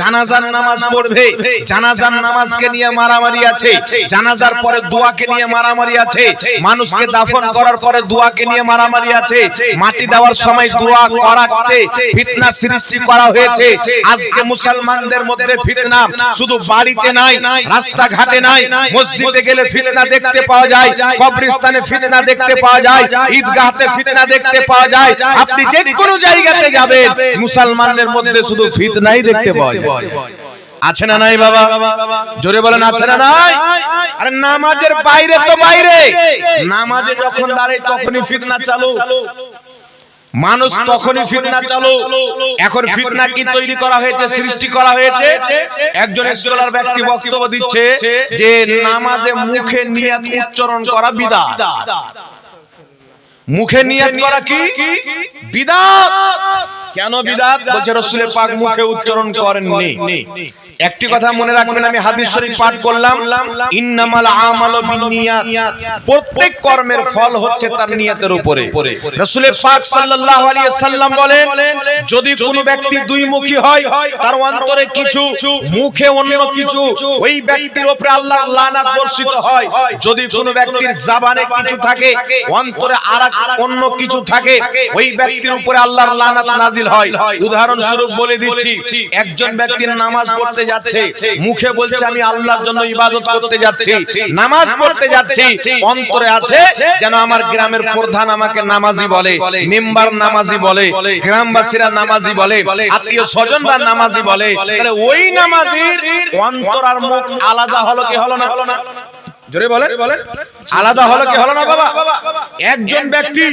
জানাজার নামাজ পড়বে, জানাজার নামাজকে নিয়ে মারামারি আছে, জানাজার পরে দোয়াকে নিয়ে মারামারি আছে, মানুষকে দাফন করার পরে দোয়াকে নিয়ে মারামারি আছে, মাটি দেওয়ার সময় দোয়া করাতে ফিতনা সৃষ্টি করা হয়েছে। আজকে মুসলমানদের মধ্যে ফিতনা শুধু বাড়িতে নাই, রাস্তাঘাটে নাই, মসজিদে গেলে ফিতনা দেখতে পাওয়া যায়, কবরস্থানে ফিতনা দেখতে পাওয়া যায়, ঈদগাহতে ফিতনা দেখতে পাওয়া যায়। আপনি যে কোনো জায়গাতে যাবেন, মুসলমানদের মধ্যে শুধু ফিতনাই দেখতে পাওয়া যায় আছে না নাই বাবা? জোরে বলেন আছে না নাই? আরে নামাজের বাইরে তো বাইরে। নামাজে যখন দাঁড়ায় তখনই ফিতনা চালু। মানুষ তখনই ফিতনা চালু। এখন ফিতনা কি তৈরি করা হয়েছে সৃষ্টি করা হয়েছে? একজন স্কলার ব্যক্তি বক্তব্য দিচ্ছে যে নামাজে মুখে নিয়াত উচ্চারণ করা বিদা মুখে নিয়াত করা কি? বিদাত। কেন বিদাত? বলছে রসুলের পাক মুখে উচ্চারণ করেননি। একটি কথা মনে রাখবেন আমি হাদিস শরীফ পাঠ করলাম। ইন্নামাল আমালু বিন্নিয়াত প্রত্যেক কর্মের ফল হচ্ছে তার নিয়তের উপরে। রাসূলের পাক সাল্লাল্লাহু আলাইহি সাল্লাম বলেন যদি কোনো ব্যক্তি দুই মুখী হয় তার অন্তরে কিছু মুখে অন্য কিছু ওই ব্যক্তির উপরে আল্লাহর লানাত বর্ষিত হয়। যদি কোনো ব্যক্তির জবানে কিছু থাকে অন্তরে আরেক অন্য কিছু থাকে ওই ব্যক্তির উপরে আল্লাহর লানাত নাজিল হয়। উদাহরণস্বরূপ বলে দিচ্ছি একজন ব্যক্তির নামাজ পড়তে যাচ্ছে মুখে বলছে আমি আল্লাহর জন্য ইবাদত করতে যাচ্ছি নামাজ পড়তে যাচ্ছি অন্তরে আছে যেন আমার গ্রামের প্রধান আমাকে নামাজি বলে মেম্বার নামাজি বলে গ্রামবাসীরা নামাজি বলে আত্মীয় স্বজনরা নামাজি বলে তাহলে ওই নামাজির অন্তর আর মুখ আলাদা হলো কি হলো না? জোরে বলেন। আলাদা হলো কি হলো না বাবা? একজন ব্যক্তি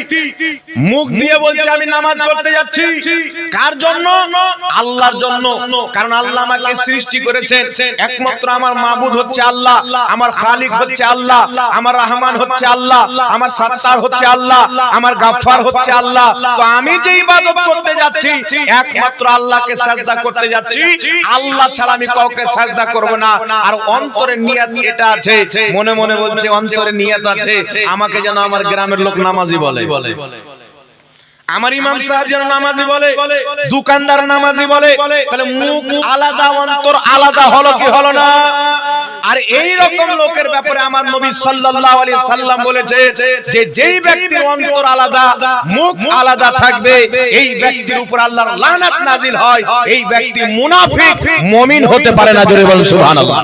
মুখ দিয়ে বলছে আমি নামাজ পড়তে যাচ্ছি। কার জন্য? আল্লাহর জন্য। কারণ আল্লাহ আমাকে সৃষ্টি করেছেন। একমাত্র আমার মাবুদ হচ্ছে আল্লাহ। আমার খালিক হচ্ছে আল্লাহ। আমার রহমান হচ্ছে আল্লাহ। আমার সাত্তার হচ্ছে আল্লাহ। আমার গাফফার হচ্ছে আল্লাহ। তো আমি যে ইবাদত করতে যাচ্ছি একমাত্র আল্লাহকে সাজদা করতে যাচ্ছি। আল্লাহ ছাড়া আমি কাউকে সাজদা করব না। আর অন্তরে নিয়াত এটা আছে মনে মনে বলছে অন্তরে নিয়াত আছে আমাকে যেন আমার গ্রামের লোক নামাজি বলে। আমার ইমাম সাহেব যেন নামাজি বলে দোকানদার নামাজি বলে তাহলে মুখ আলাদা অন্তর আলাদা হলো কি হলো না? আর এই রকম লোকের ব্যাপারে আমার নবী সাল্লাল্লাহু আলাইহি সাল্লাম বলেছে যে যেই ব্যক্তির অন্তর আলাদা মুখ আলাদা থাকবে এই ব্যক্তির উপর আল্লাহর লানাত নাজিল হয় এই ব্যক্তি মুনাফিক মুমিন হতে পারে না জোরে বলুন। সুবহানাল্লাহ।